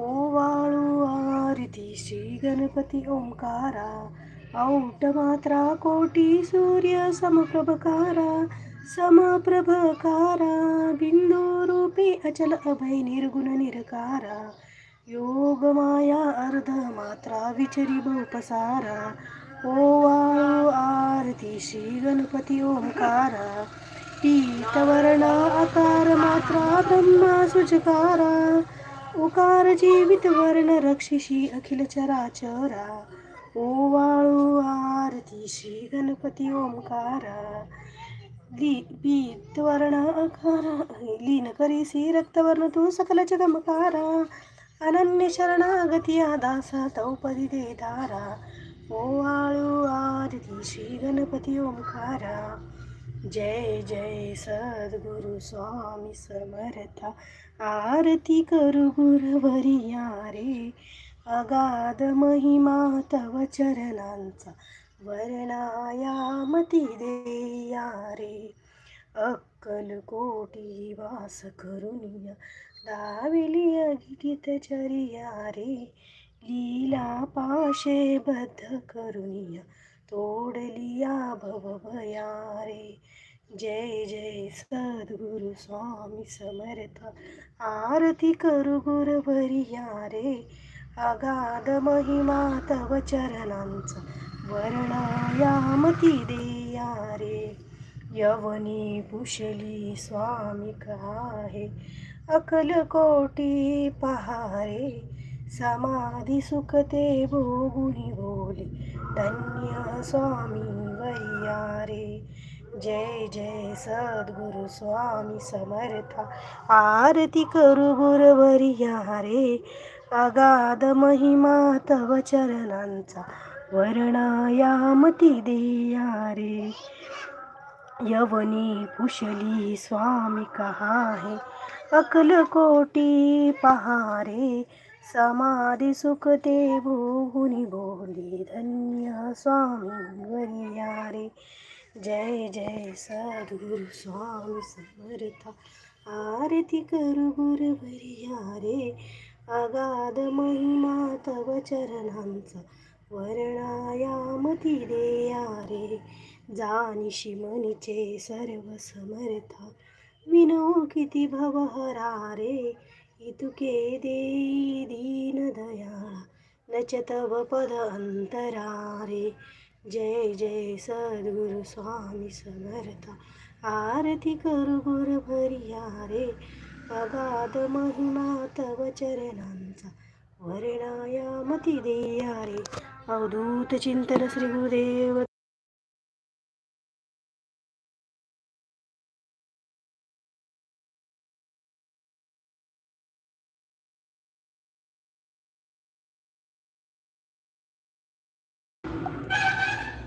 ఓవాళు ఆరితి శ్రీ గణపతి ఓంకార ఔట మాత్ర కోటి సూర్య సమప్రభకార సమప్రభకార బిందు రూపే అచల అభయ నిర్గుణ నిరకార. యోగ మాయా అర్ధ మాత్ర విచరి బహుపసార ఓవాళు ఆరతి శ్రీ గణపతి ఓంకార ओंकारा पीतवर्णा आकार मात्रा ब्रह्मा सुजकारा उकार जीवित वर्ण रक्षिषी अखिल चराचरा ओ आरती श्री गणपती ओंकारा. ली पीत वर्ण आकार लीन करीसी रक्तवर्ण तू सकल जगमकारा. अनन्य शरणागती दासा तौपदी दे धारा. ओवाळू आरती श्री गणपती ओंकारा. जय जय सद्गुरु स्वामी समर्था. आरती करू गुरवरिया रे अगाध महिमा तव चरणांचा वर्णायामती देया रे अक्कल कोटी वास करुनिया दाविली अगित चरिया रे लीला पाशे बद्ध करुनिया तोडलिया भव भया रे जय जय सद्गुरु स्वामी समर्थ. आरती करू भरिया रे अगाध महिमा तव चरणांचा वर्णायामती देया रे यवनी पुशली स्वामी कहाहे अकल कोटी पहारे. समाधी सुखते भोगुनी बोले धन्य स्वामी वैया रे जय जय सद्गुरु स्वामी समर्था आरती करू गुरवरिया रे अगाध महिमा तव चरणांचा वर्णायामती देया रे यवनी कुशली स्वामी कहा कहाहे अकल कोटी पहारे. समाधी सुखते भोगुनी बोली धन्य स्वामी वरिया रे जय जय सद्गुरु स्वामी समर्था. आरती करू गुरवरिया रे अगाध महिमा तव चरणांचा वर्णायामती देया रे जानिशी मनीचे सर्व समर्था विनो किती भवहरा रे इतुके देई दीन न च तव पद अंतरारे जय जय सद्गुरु स्वामी समर्था. आरती करू गुरु भरिया रे अगाध महिमा तव चरणांचा वर्णायामती देया रे अवधूत चिंतन श्री गुरुदेव